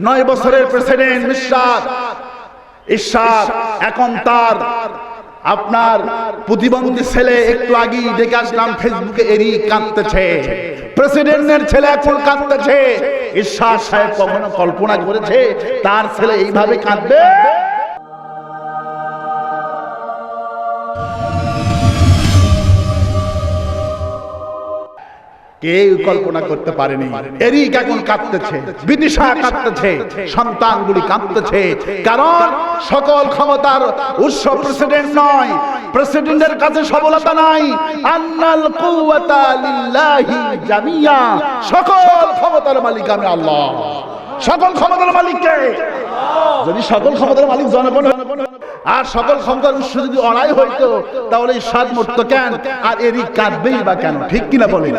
নয় বছরের প্রেসিডেন্ট মিশাদ। ঈশ্বর এখন তার আপনার প্রতিবন্ধী ছেলে একটু আগেই দেখে আসলাম, ফেসবুকে এরই কাঁদতেছে। প্রেসিডেন্টের ছেলে এখন কাঁদতেছে। ঈশ্বর সাহেব কখনো কল্পনা করেছে, তার ছেলে এইভাবে কাঁদবে? কেউ কল্পনা করতে পারেনি। এরিক এখন কাঁদতেছে বিদিশা কাঁদতেছে সন্তানগুলি কাঁদতেছে কারণ সকল ক্ষমতার উৎস প্রেসিডেন্ট নয়। প্রেসিডেন্টের কাছে সবলতা নাই। আন্নাল কুওয়াতা লিল্লাহি জামিয়া। সকল ক্ষমতার মালিক আমি আল্লাহ। সকল ক্ষমতার মালিক কে যদি সকল ক্ষমতার মালিক জনগণ আর সকল ক্ষমতার উৎস যদি অড়াই হইতো, তাহলে এই স্বাদ মরতো কেন? আর এরই কাঁদবেই বা কেন? ঠিক কিনা বলে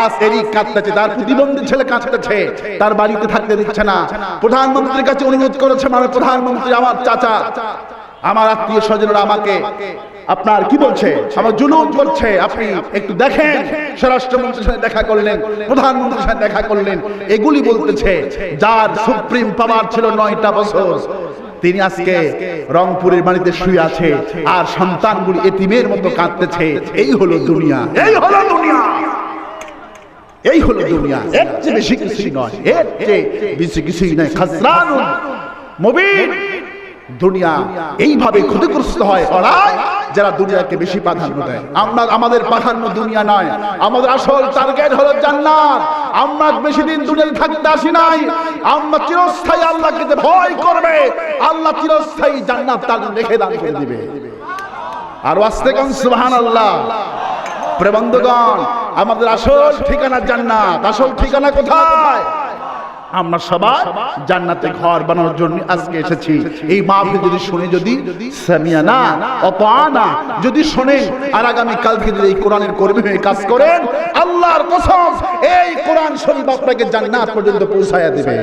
আজ এরই কাঁদতেছে, তার প্রতিবন্ধী ছেলে কাঁদতেছে, তার বাড়িতে থাকতে দিচ্ছে না। প্রধানমন্ত্রীর কাছে অনুরোধ করেছে মানে প্রধানমন্ত্রী, আমার চাচা। আমার আত্মীয় স্বজনরা আমাকে, আপনার কি বলছে? আমার জুলুম করছে। আপনি একটু দেখেন। স্বরাষ্ট্রমন্ত্রীর সাথে দেখা করলেন, প্রধানমন্ত্রীর সাথে দেখা করলেন। এগুলি বলতেছে, যার সুপ্রিম পাওয়ার ছিল নয়টা বছর। তিনি আজকে রংপুরের বাড়িতে শুয়ে আছে আর সন্তানগুলি এতিমের মতো কাঁদতেছে। এই হলো দুনিয়া। এই হলো দুনিয়া। এই হলো দুনিয়া। এর চেয়ে বেশি কিছুই নয়। এর চেয়ে বেশি কিছুই নয়। খাসরানুন মুবিন। দুনিয়া এইভাবে ক্ষতিগ্রস্ত হয় যারা দুনিয়াকে বেশি প্রাধান্য দেয়। আমরা, আমাদের প্রাধান্য দুনিয়া নয়। আমাদের আসল টার্গেট হলো জান্নাত। আমরা বেশি দিন দুনিয়াতে থাকতে আসি নাই। আমরা চিরস্থায়ী আল্লাহকে ভয় করবে, আল্লাহ চিরস্থায়ী জান্নাত তার রেখে দান করে দিবে। আর আসতে কান সুবহান আল্লাহ প্রবন্ধগণ আমাদের আসল ঠিকানা জান্নাত। আসল ঠিকানা কোথায়? আমরা সবাই জান্নাতে ঘর বানানোর জন্য আজকে এসেছি। এই মাহফিল যদি শুনে যদি সামিয়ানা অতানা যদি শোনেন আর আগামী কাল থেকে যদি এই কোরআনের কর্মী হয়ে কাজ করেন, আল্লাহর কসম এই কোরআন শরীফ আপনাকে জান্নাত পর্যন্ত পৌঁছায়া দেবে।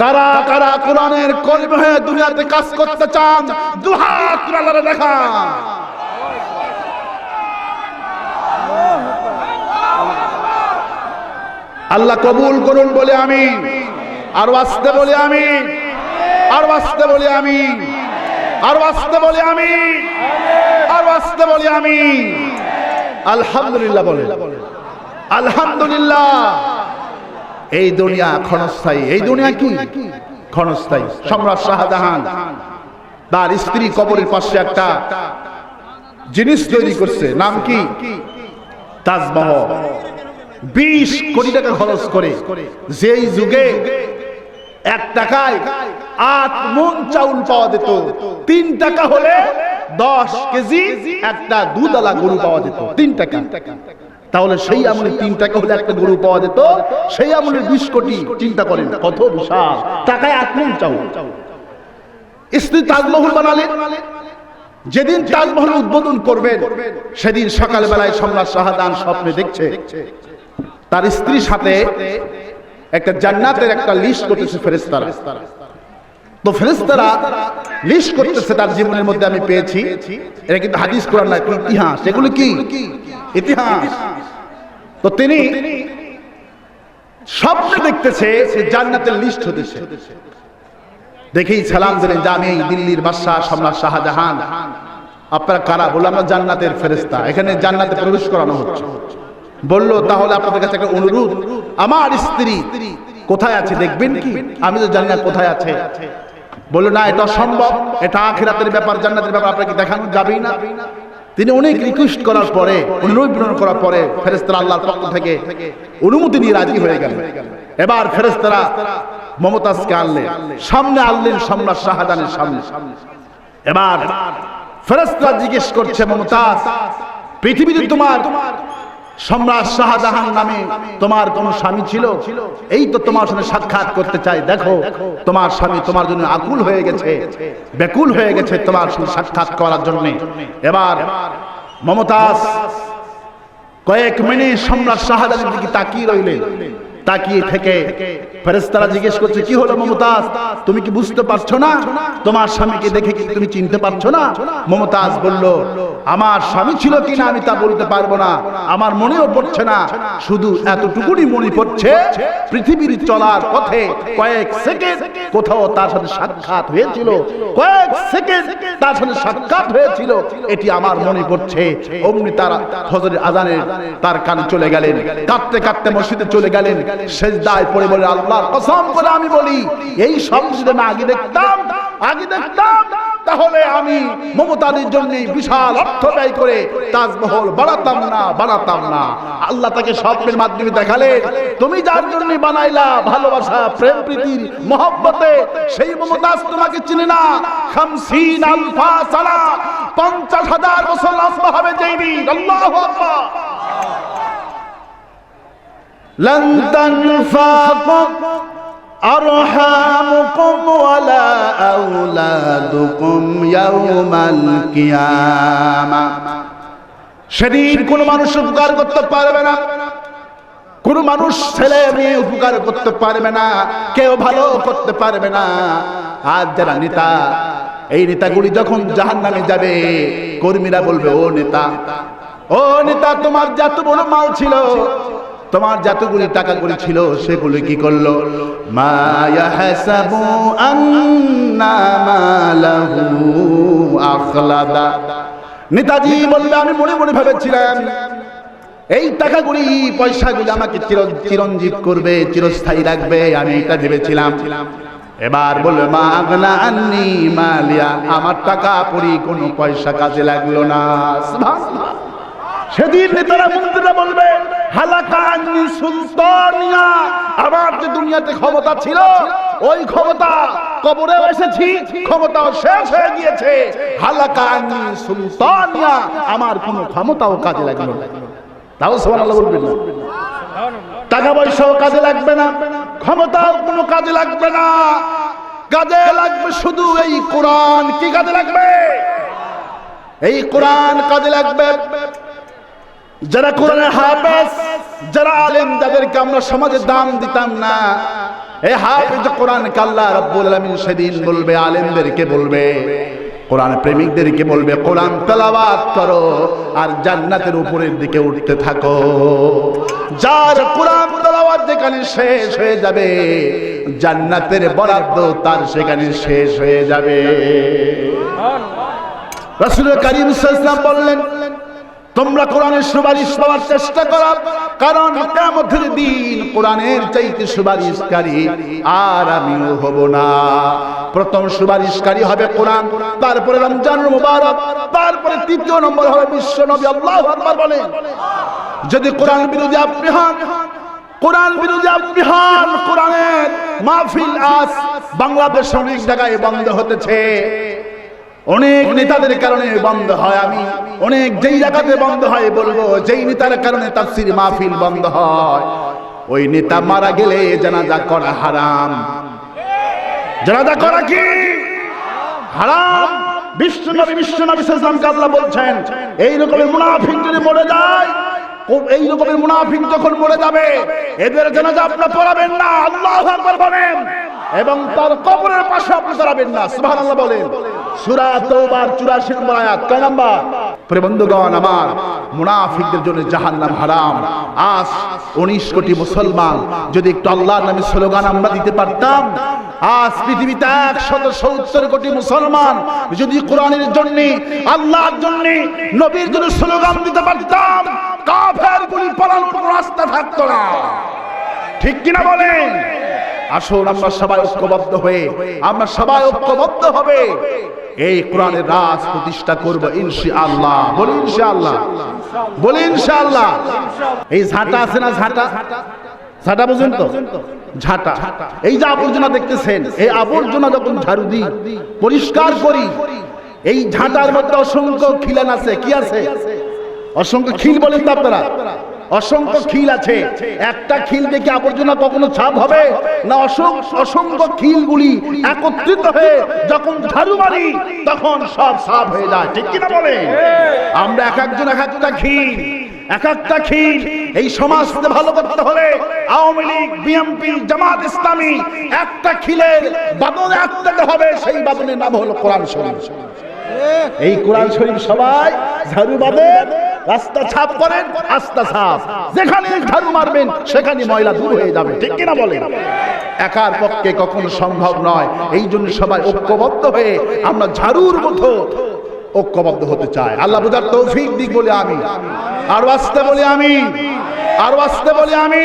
কারা কারা কোরআনের কর্মী হয়ে দুনিয়াতে কাজ করতে চান, দুহাত আল্লাহরে দেখা আল্লাহ কবুল করুন বলে আমি আর আসতে বলে আমি আর আসতে বলে আমি আর আসতে বলে আমি আর আসতে বলে আমি আলহামদুলিল্লাহ বলে। আলহামদুলিল্লাহ। এই দুনিয়া ক্ষণস্থায়ী। এই দুনিয়া কি? ক্ষণস্থায়ী। সম্রাট শাহজাহান, তার স্ত্রী কবরের পাশে একটা জিনিস তৈরি করছে। নাম কি? তাজমহল। বিশ কোটি টাকা খরচ করে। যেই যুগে এক টাকায় আট মন চাউল পাওয়া যেত, তিন টাকা হলে দশ কেজি একটা দুধালা গরু পাওয়া যেত, তিন টাকা। তাহলে সেই আমলে তিন টাকা হলে একটা গরু পাওয়া যেত, সেই আমলে বিশ কোটি চিন্তা করেন, কত বিশাল। টাকায় আট মন চাউল। স্ত্রী তাজমহল বানালেন। যেদিন তাজমহল উদ্বোধন করবেন, সেদিন সকালবেলায় সম্রাট শাহজাহান স্বপ্নে দেখছে। তার স্ত্রীর সাথে একটা জান্নাতের একটা লিস্ট করতেছে ফেরেস্তারা তো ফেরেস্তারা লিস্ট করতেছে তার জীবনের মধ্যে আমি পেয়েছি। এটা কিন্তু হাদিস কোরআন না ইতিহাস। এগুলো কি? ইতিহাস। তো তিনি স্বপ্নে দেখতেছে সে জান্নাতের লিস্ট হতেছে। দেখেই সালাম দিলেন যে আমি দিল্লির বাদশাহ সম্রাট শাহজাহান। আপনারা কারা? বলল, আমরা জান্নাতের ফেরেস্তা এখানে জান্নাতে প্রবেশ করানো হচ্ছে। বলল, তাহলে আপনাদের কাছে একটা অনুরোধ। আমার স্ত্রী কোথায় আছে দেখবেন কি? আমি তো জানি না কোথায় আছে। বলল, না, এটা সম্ভব এটা আখিরাতের ব্যাপার, জান্নাতের ব্যাপার, আপনাকে দেখানো যাবেই না। তিনি অনেক রিকোয়েস্ট করার পরে, অনুরোধ করার পরে ফেরেস্তারা আল্লাহর পক্ষ থেকে অনুমতি নিয়ে রাজি হয়ে গেল। এবার ফেরেস্তারা মমতাজকে আনলেন। সামনে আনলেন সম্রাট শাহজাহানের সামনে। এবার ফেরেস্তারা জিজ্ঞেস করছে, মমতাজ, পৃথিবীতে তোমার সম্রাট শাহজাহান নামে তোমার কোন স্বামী ছিল? এই তো তোমার সঙ্গে সাক্ষাৎ করতে চাই। দেখো, তোমার স্বামী তোমার জন্য আকুল হয়ে গেছে, ব্যাকুল হয়ে গেছে তোমার সঙ্গে সাক্ষাৎ করার জন্য। এবার মমতাজ, কয়েক মিনিট সম্রাট শাহজাহানের দিকে তাকিয়ে রইলেন। তাকিয়ে থেকে ফেরেশতারা জিজ্ঞেস করছে, কি হলো মমতাজ? তুমি কি বুঝতে পারছ না? তোমার স্বামীকে দেখে কি তুমি চিনতে পারছ না? মমতাজ বলল, আমার স্বামী ছিল কিনা আমি তা বলতে পারব না। আমার মনেও পড়ছে না। শুধু এতটুকুনি মনে পড়ছে, পৃথিবীর চলার পথে কয়েক সেকেন্ড কোথাও তার সাথে সাক্ষাৎ হয়েছিল। কয়েক সেকেন্ড তার সাথে সাক্ষাৎ হয়েছিল। এটি আমার মনে পড়ছে। অমনি তারা ফজরের আজানের তার কানে চলে গেলেন। কাঁদতে কাঁদতে মসজিদে চলে গেলেন। সেজদায় পড়ে বলে আল্লাহর কসম করে আমি বলি, এই যদি আমি আগে দেখতাম আগে দেখতাম, তাহলে আমি মমতাদের জন্য বিশাল অর্থ ব্যয় করে তাজমহল বাড়াতাম না বাড়াতাম না। আল্লাহ তাকে স্বপ্নের মাধ্যমে দেখালেন, তুমি যার জন্য বানাইলা ভালোবাসা, প্রেম প্রীতির মহব্বতে, সেই মমতাজ তোমাকে চিনে না। খামসিন আলফা সালা পঞ্চাশ হাজার বছর লম্বা হবে যেই দিন, আল্লাহু لن تنفعكم أرحامكم ولا أولادكم يوم القيامة সেদিন কোন মানুষ উপকার করতে পারবে না কোন মানুষ ছেলে মেয়ে উপকার করতে পারবে না কেউ ভালো করতে পারবে না আর যারা নেতা এই নেতাগুলি যখন জাহান নামে যাবে কর্মীরা বলবে ও নেতা ও নেতা তোমার যত বড় মাল ছিল তোমার যতগুলি টাকা করে ছিল সেগুলি কি করল? নেতাজি বলবে আমি মনে মনে ভেবেছিলাম, এই টাকাগুলি, পয়সাগুলি আমাকে চির- চিরঞ্জীব করবে, চিরস্থায়ী রাখবে, আমি এটা ভেবেছিলাম। এবার বলবে মা আগনা আন্নি মালিয়া, আমার টাকা পড়ি কোনো পয়সা কাজে লাগল না। সেদিন নেতারা মন্ত্রীরা বলবে হালাকানি সুলতানিয়া। আমার যে দুনিয়াতে ক্ষমতা ছিল, ওই ক্ষমতা কবরে এসেছি, ক্ষমতাও শেষ হয়ে গিয়েছে। হালাকানি সুলতানিয়া, আমার কোনো ক্ষমতাও কাজে লাগল না। তাও সুবহানাল্লাহ বলবেন না। টাকা পয়সাও কাজে লাগবে না, ক্ষমতাও কোনো কাজে লাগবে না। কাজে লাগবে শুধু এই কোরআন। কি কাজে লাগবে? এই কোরআন কাজে লাগবে। যারা কোরআনের হাফেজ, যারা আলেম, যাদেরকে আমরা সমাজে দাম দিতাম না এই হাফেজ কোরআন কাল্লা রব্বুল আলামিন সেদিন বলবে, আলেমদেরকে বলবে, কোরআন প্রেমিকদেরকে বলবে, কোরআন তেলাওয়াত করো আর জান্নাতের উপরের দিকে উঠতে থাকো। যার কোরআন তেলাওয়াত যেখানে শেষ হয়ে যাবে, জান্নাতের বরাদ্দ তার সেখানে শেষ হয়ে যাবে। রাসূল করিম সাল্লাল্লাহু আলাইহি বললেন তোমরা কোরআনের সুপারিশ পাওয়ার চেষ্টা করো, কারণ দিন কোরআনের চাইতে সুপারিশকারী আর আমিও হব না। প্রথম সুপারিশকারী হবে কোরআন, তারপরে রমজানুল মুবারক, তারপরে তৃতীয় নম্বর হবে বিশ্ব নবী। আল্লাহু আকবার যদি কোরআন বিরোধী আপনি হন, কোরআন বিরোধী আপনি হন, কোরআনের মাহফিল আজ বাংলাদেশ অনেক জায়গায় বন্ধ হতেছে। অনেক নেতাদের কারণে বন্ধ হয় আমি। অনেক যেই জায়গাতে বন্ধ হয় বলব যেই নেতার কারণে তাফসির মাহফিল বন্ধ হয়। ওই নেতা মারা গেলে জানাজা করা হারাম। জানাজা করা কি? হারাম। বিশ্বনবী বিশ্বনবী সাল্লাল্লাহু আল্লাহ বলছেন এই রকমের মুনাফিক যদি মরে যায় এই রকমের মুনাফিক যখন মরে যাবে এদের জানাজা আপনি পড়াবেন না আল্লাহু আকবার বলেন। এবং তার কবরের পাশে আপনি দাঁড়াবেন না সুবহানাল্লাহ বলেন। সূরা তওবার 84 নম্বর আয়াত, কয় নাম্বার? প্রিয় আমার মুনাফিকদের জন্য জাহান্নাম হারাম। আজ 19 কোটি মুসলমান যদি পৃথিবীতে কোটি মুসলমান যদি কোরআনের জন্য, আল্লাহর জন্য, নবীর জন্য স্লোগান দিতে পারতাম, কাফের গুলি রাস্তা থাকতো না। ঠিক কিনা বলেন? আসুন, আমরা সবাই ঐক্যবদ্ধ হয়ে, আমরা সবাই ঐক্যবদ্ধ হবে। এই কোরআনের রাজ প্রতিষ্ঠা করব ইনশাআল্লাহ। বলি ইনশাআল্লাহ। বলি ইনশাআল্লাহ। এই ঝাঁটা আছে না ঝাঁটা? ঝাঁটা বুঝেন তো? ঝাঁটা। এই যে আবর্জনা দেখতেছেন, এই আবর্জনা যখন ঝাড়ু দিই, পরিষ্কার করি, এই ঝাঁটার মধ্যে অসংখ্য খিলান আছে। কি আছে? অসংখ্য খিল বলেন তো আপনারা। অসংখ্য খিল আছে। একটা খিল দেখে আবর্জনা কখনো ছাপ হবে? না অসংখ্য অসংখ্য খিলগুলি একত্রিত হয়ে যখন ঝাড়ু মারি তখন সব সাফ হয়ে যায়। ঠিক কিনা বলে আমরা এক একজন এক একটা খিল এক একটা খিল। এই সমাজকে ভালো করতে হলে আওয়ামী লীগ বিএনপি জামাত ইসলামী একটা খিলের বাদনে আটকাতে হবে সেই বাদনের নাম হলো কোরআন শরীফ। এই কোরআন শরীফ সবাই ঝাড়ু বাঁধেন রাস্তা ছাপ করেন, আস্তা ছাপ। যেখানে ঝাড়ু মারবেন, সেখানে ময়লা দূর হয়ে যাবে। ঠিক কিনা বলেন একার পক্ষে কখনো সম্ভব নয়। এই জন্য সবাই ঐক্যবদ্ধ হয়ে আমরা ঝাড়ুর মতো ঐক্যবদ্ধ হতে চাই। আল্লাহ বুঝার তৌফিক দিক বলে আমি আর আসতে বলে আমি আর আসতে বলে আমি